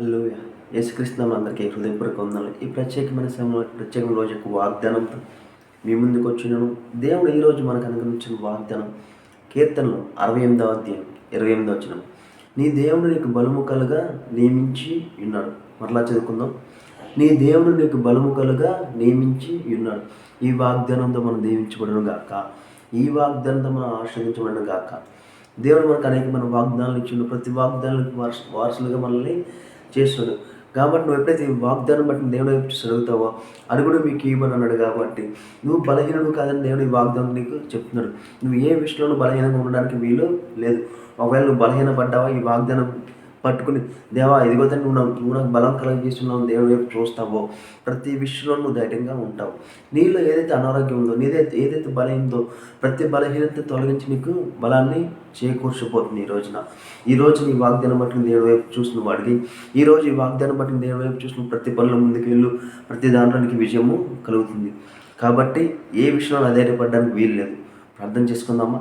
Hello యేసుకృష్ణ అందరికీ హృదయపూర్వక వందనాలు. ఈ ప్రత్యేకమైన సమయంలో ప్రత్యేకమైన రోజు యొక్క వాగ్దానంతో మీ ముందుకు వచ్చినాను దేవుడు ఈరోజు మనకు అనుగ్రహించిన వాగ్దానం కీర్తనలు అరవై ఎనిమిదవ అధ్యాయం ఇరవై ఎనిమిదవ వచ్చిన నీ దేవుడు నీకు బలముకలుగా నియమించి ఉన్నాడు. మరలా చదువుకుందాం. నీ దేవుడు నీకు బలముకలుగా నియమించి ఉన్నాడు. ఈ వాగ్దానంతో మనం దీవించబడను గాక. ఈ వాగ్దానంతో మనం ఆశ్రయించబడను గాక. దేవుడు మనకు అనేకమైన వాగ్దానాలు ఇచ్చిండు. ప్రతి వాగ్దానాలకు వారసు వారసులుగా మనల్ని చేస్తాడు. కాబట్టి నువ్వు ఎప్పుడైతే వాగ్దానం బట్టి దేవుడు వైపు చూసి కూడా మీకు ఇవ్వనన్నాడు కాబట్టి నువ్వు బలహీనుడు కాదని దేవుడు ఈ వాగ్దానం నీకు చెప్తున్నాడు. నువ్వు ఏ విషయంలో బలహీనంగా ఉండడానికి వీలు లేదు. ఒకవేళ నువ్వు బలహీనపడ్డావా ఈ వాగ్దానం పట్టుకుని దేవా ఇదిగో తండ్రి నువ్వు నాకు నువ్వు నాకు బలం కలగజేస్తున్నావు దేవుడి వైపు చూస్తావో ప్రతి విషయంలో నువ్వు ధైర్యంగా ఉంటావు. నీలో ఏదైతే అనారోగ్యం ఉందో నీదైతే ఏదైతే బలహీనతో ప్రతి బలహీనత తొలగించి నీకు బలాన్ని చేకూర్చిపోతుంది ఈ రోజున. ఈ రోజు నీ వాగ్దానం బట్టి దేవుడి వైపు చూసిన వాడికి అడిగి ఈ రోజు ఈ వాగ్దానం బట్టి దేవుడి వైపు చూసిన ప్రతి పనుల ముందుకు వెళ్ళు ప్రతి దాంట్లో విజయము కలుగుతుంది. కాబట్టి ఏ విషయంలో అధైర్యపడడానికి వీలు లేదు. ప్రార్థన చేసుకుందామా?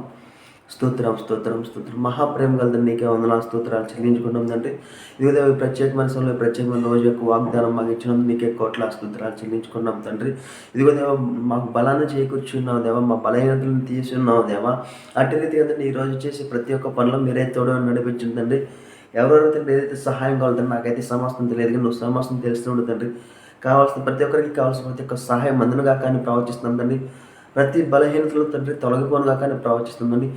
స్తోత్రం స్తోత్రం స్తోత్రం. మహాప్రేమ గల నీకే వందన స్తోత్రాలు చెల్లించుకుంటుందంటే ఇదిగో ఈ ప్రత్యేకమైన సమయంలో ప్రత్యేకమైన రోజు యొక్క వాగ్దానం మాకు ఇచ్చినందుకు నీకే కోట్ల స్తోత్రాలు చెల్లించుకున్నాం తండ్రి. ఇదిగో దేవ మాకు బలాన్ని చేకూర్చున్నావు దేవా మా బలహీనతలను తీసున్నావు దేవా. అట్టి రీతిగా తండ్రి ఈ రోజు చేసే ప్రతి ఒక్క పనిలో మీరే తోడు నడిపించింది తండ్రి. ఎవరెవరైతే ఏదైతే సహాయం కావాలంటే నాకైతే సమస్తం తెలియదు కానీ నువ్వు సమస్తం తెలుస్తుండదు తండ్రి. కావాల్సిన ప్రతి ఒక్కరికి కావాల్సిన ప్రతి ఒక్క సహాయం అందునుగా కానీ ప్రవచిస్తున్నాం తండ్రి. ప్రతి బలహీనతలు తండ్రి తొలగిపోనుగా కానీ ప్రవచిస్తుందండి.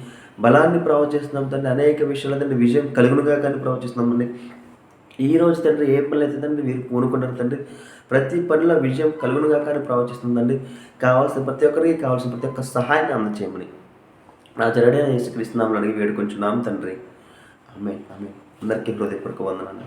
బలాన్ని ప్రవచిస్తున్నాం తండ్రి అనేక విషయాలు తండ్రి విజయం కలుగునుగా కానీ ప్రవచిస్తున్నామండి ఈ రోజు తండ్రి ఏ పనులు అయితే తండ్రి మీరు పూనుకుంటారు తండ్రి ప్రతి పనిలో విజయం కలుగునుగా కానీ ప్రవచిస్తుందండి. కావాల్సిన ప్రతి ఒక్కరికి కావాల్సిన ప్రతి ఒక్క సహాయాన్ని అందచేయమని. నా జరడే యేసుక్రీస్తున్నామని అడిగి వేడుకొంచున్నాం తండ్రి. ఆమె ఆమె అందరికీ హృదయపూర్వక వందనాలు.